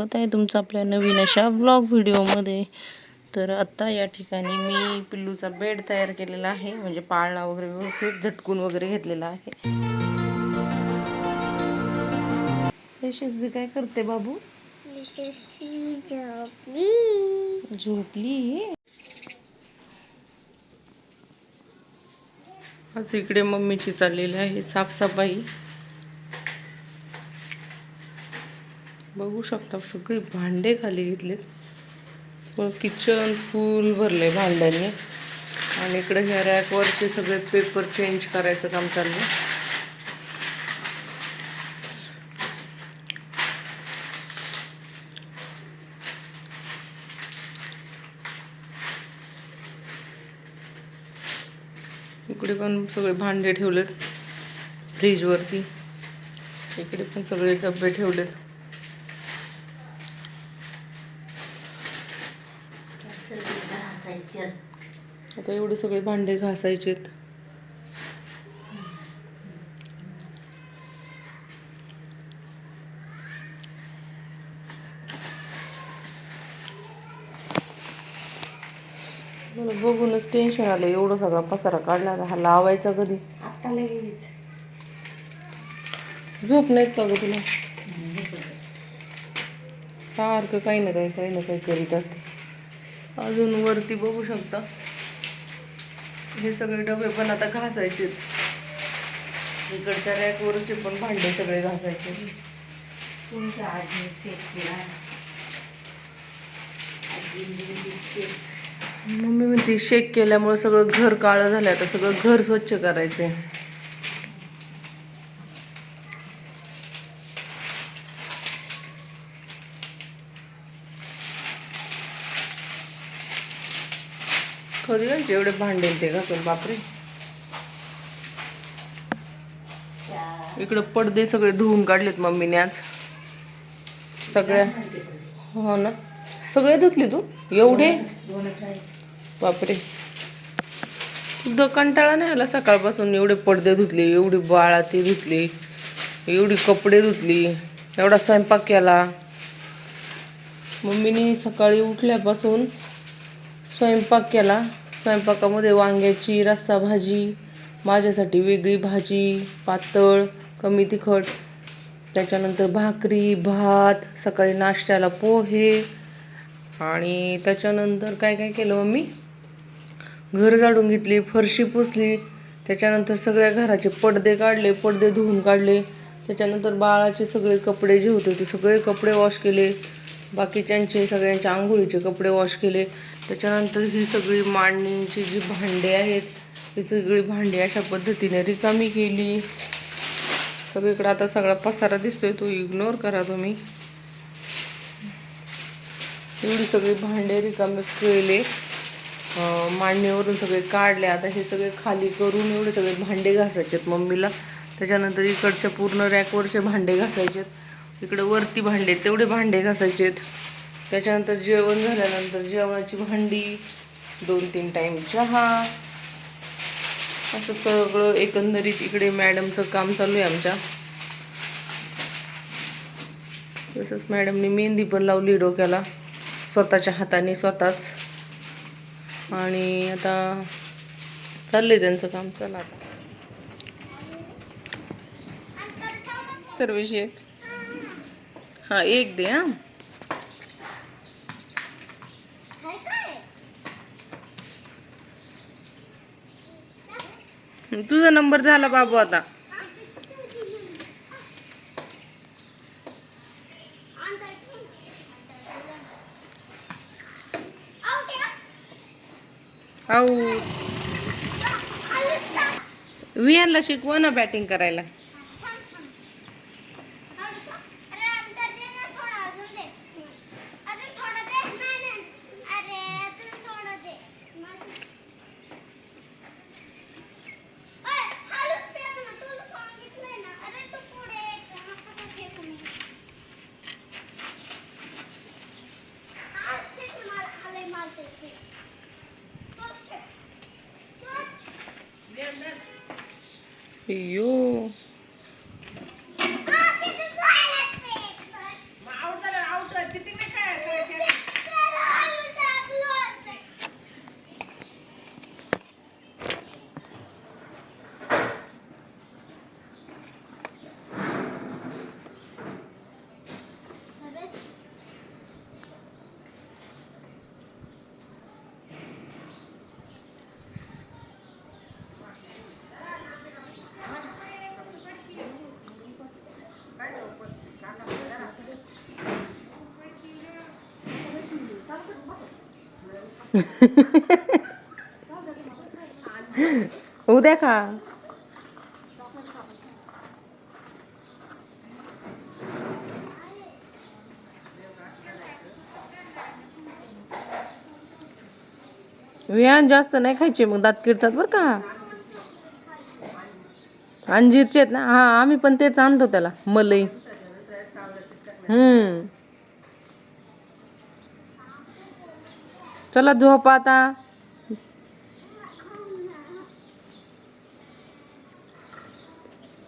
स्वागत आहे तुमचं आपल्या नवीन अशा ब्लॉग व्हिडिओमध्ये तर आत्ता या ठिकाणी मी पिल्लूचा बेड तयार केलेला आहे. म्हणजे पाळणा वगैरे व्यवस्थित झटकून वगैरे घेतलेला आहे. यशस्वी काय करते बाबू? झोपली. आज इकडे मम्मीची चाललेली आहे साफसफाई. बघू शकता सगळी भांडे खाली घेतलेत. पण किचन फुल भरले भांड्यांनी. आणि इकडे ह्या रॅकवरचे सगळे पेपर चेंज करायचं काम चाललं इकडे पण सगळे भांडे ठेवलेत. फ्रीजवरती इकडे पण सगळे डबे ठेवलेत. आता एवढे सगळे भांडे घासायचेत. मला बघूनच टेन्शन आलं. एवढं सगळा पसारा काढला हा लावायचा कधी? झोप नाहीत का ग तुला? सारखं काही ना काही काही ना काही करीत असते. अजून वरती बघू शकता. हे सगळे डबे पण आता घासायचे इकडच्या रॅकवरचे पण भांडे सगळे घासायचे. तुमच्या आजीने सेट केला आजीने शेक. मम्मी म्हणते शेक केल्यामुळे सगळं घर काळं झालं आता सगळं घर स्वच्छ करायचंय. कधी म्हणजे एवढे भांडे ते घासून बापरे. इकडे पडदे सगळे धुवून काढलेत मम्मीने आज. सगळ्या हो ना. सगळे धुतले तू? एवढे? बापरे. तुझं कंटाळा नाही आला सकाळपासून? एवढे पडदे धुतले एवढी बाळा ती धुतली एवढी कपडे धुतली एवढा स्वयंपाक केला. मम्मीने सकाळी उठल्यापासून स्वयंपाक केला. स्वयंपाकामध्ये वांग्याची रस्सा भाजी माझ्यासाठी वेगळी भाजी पातळ कमी तिखट त्याच्यानंतर भाकरी भात सकाळी नाश्त्याला पोहे आणि त्याच्यानंतर काय काय केलं मम्मी? घर झाडून घेतली फरशी पुसली त्याच्यानंतर सगळ्या घराचे पडदे काढले पडदे धुवून काढले त्याच्यानंतर बाळाचे सगळे कपडे जे होते ते सगळे कपडे वॉश केले बाकीच्यांचे सगळ्यांचे आंघोळीचे कपडे वॉश केले. त्याच्यानंतर ही सगळी मांडणीची जी भांडे आहेत ही सगळी भांडी अशा पद्धतीने रिकामी केली. सगळीकडे आता सगळा पसारा दिसतोय तो इग्नोर करा तुम्ही. एवढी सगळी भांडे रिकामी केले. मांडणीवरून सगळे काढले. आता हे सगळे खाली करून एवढे सगळे भांडे घासायचेत मम्मीला. त्याच्यानंतर इकडच्या पूर्ण रॅकवरचे भांडे घासायचेत. इकडं वरती भांडे तेवढे भांडे घासायचेत त्याच्यानंतर जेवण झाल्यानंतर जेवणाची भांडी दोन तीन टाईम चहा. असं सगळं एकंदरीत इकडे मॅडमचं काम चालू आहे आमच्या. तसंच मॅडमने मेहंदी पण लावली डोक्याला स्वतःच्या हाताने स्वतःच. आणि आता चाललंय त्यांचं काम चला आता. तर विषय हा एक दे हां. तुझा नंबर झाला बाबू आता. आऊ. विहानला शिकवा ना बॅटिंग करायला. 哎呦 उद्या खा. विहान जास्त नाही खायचे मग दात किडतात बरं का. अंजीरचे आहेत ना हा आम्ही पण तेच आणतो त्याला मलई. हम्म. चला झोपा आता.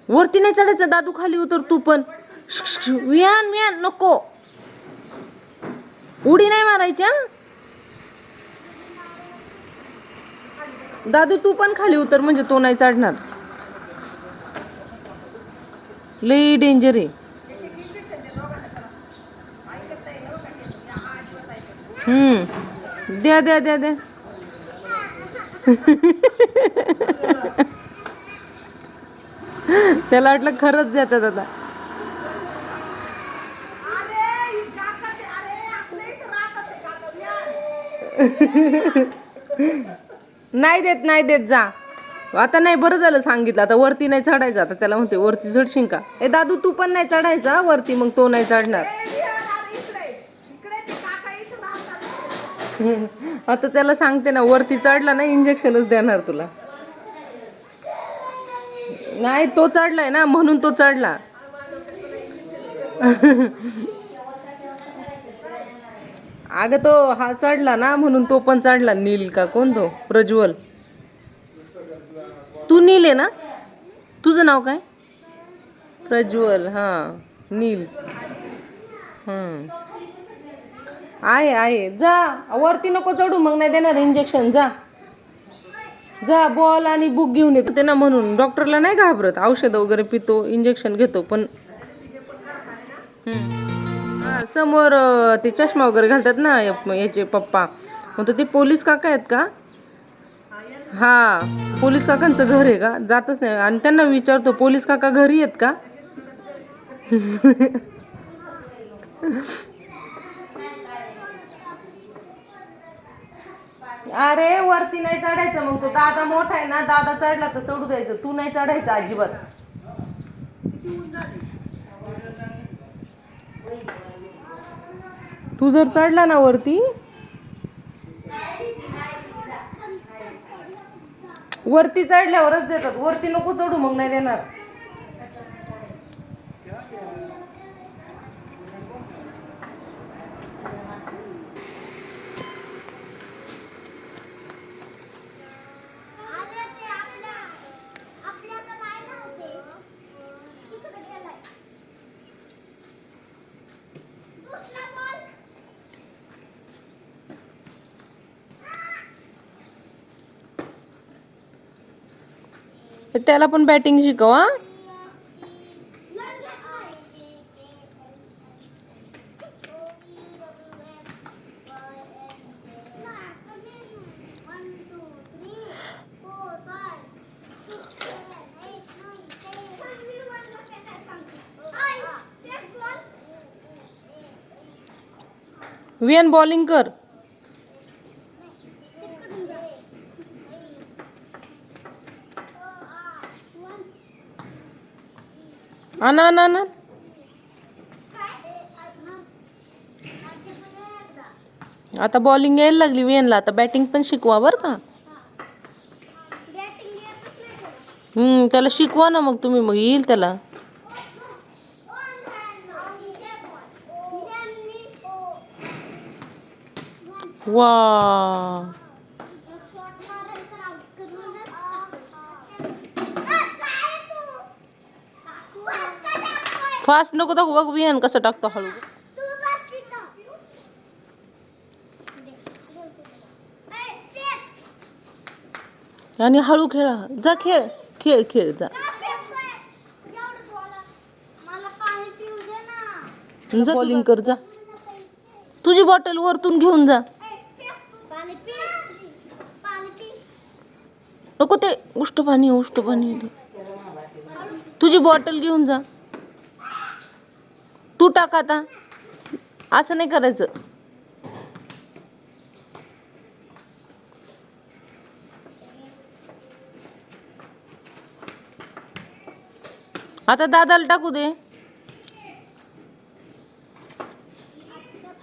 वरती नाही चढायचं दादू खाली उतर तू पण. श्श, श्श, नको. उडी नाही मारायची दादू तू पण खाली उतर म्हणजे तो नाही चढणार. लई डेंजर आहे. हम्म. द्या द्या द्या द्या. त्याला वाटलं खरंच देतात आता. नाही देत नाही देत जा. आता नाही बरं झालं सांगितलं. आता वरती नाही चढायचं. आता त्याला म्हणते वरती चढशील का? ए दादू तू पण नाही चढायचा वरती मग तो नाही चढणार. आता त्याला सांगते ना वरती चढला ना इंजेक्शनच देणार तुला. नाही तो चढलाय ना म्हणून तो चढला. अगं तो हा चढला ना म्हणून तो पण चढला. नील का कोण तो? प्रज्वल. तू नील आहे ना? तुझं नाव काय? प्रज्वल हां. नील. हां आहे आहे. जा. वरती नको चढू. मग नाही देणार इंजेक्शन जा. जा बॉल आणि बुक घेऊन येतो. त्यांना म्हणून डॉक्टरला नाही घाबरत. औषध वगैरे पितो इंजेक्शन घेतो पण हां समोर ते चष्मा वगैरे घालतात ना याचे पप्पा. मग तर ते पोलीस काका आहेत का? हा पोलीस काकांचं घर आहे का? जातच नाही. आणि त्यांना विचारतो पोलीस काका घरी आहेत का? अरे वरती नाही चढायचं मग तो. दादा मोठा आहे ना दादा चढला तर चढू द्यायचं. तू नाही चढायचं अजिबात. तू जर चढला ना वरती वरती चढल्यावरच देतात. वरती नको चढू मग नाही देणार. त्याला पण बॅटिंग शिकव हा. वियन बॉलिंग कर. आणा आणा आणा आता बॉलिंग यायला लागली वेनला. आता बॅटिंग पण शिकवा बरं का. हम्म त्याला शिकवा ना मग तुम्ही मग येईल त्याला. वा फास्ट नको दाखवू बघ वियन कसं टाकतो हळू आणि हळू खेळा जा खेळ खेळ खेळ जा। जा बॉलिंग कर, जा। तुझी बॉटल वरतून घेऊन जा। नको ते उष्ट पाणी उष्ट पाणी तुझी बॉटल घेऊन जा। तू टाक आता. असं नाही करायचं. आता दादाला टाकू दे.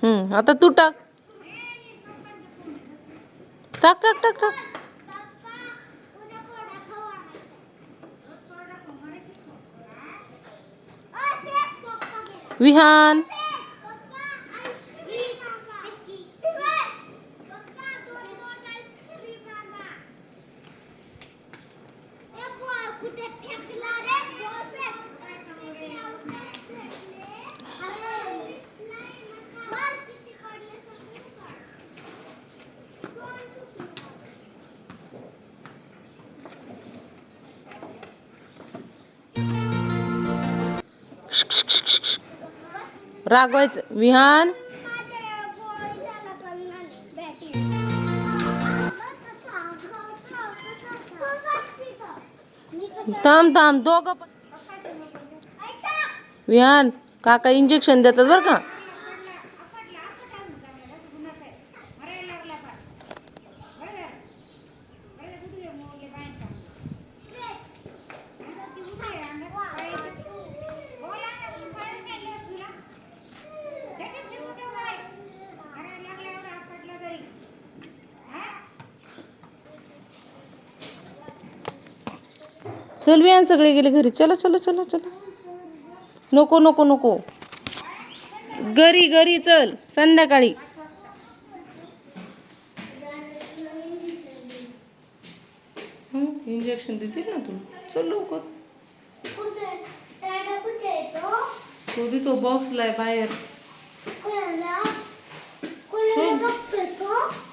हम्म आता तू टाक. टाक टाक टाक टाक. विहान रागवायचं. विहान. थांब थांब. दोघं विहान काका इंजेक्शन देतात बरं का? चल आणि सगळे गेले घरी. चला चला चला चला. नको नको नको. घरी घरी चल. संध्याकाळी. इंजेक्शन देतील ना तू? चल लवकर. तो तो बॉक्सला आहे बाहेर.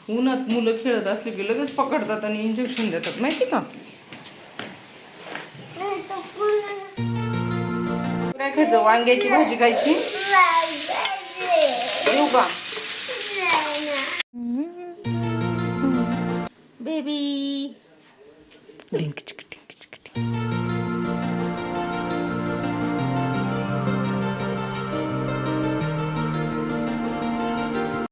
उन्हात मुलं खेळत असली की लगेच पकडतात आणि इंजेक्शन देतात. माहिती का? खायचं? वांग्याची भाजी खायची? येऊ का? बेबी.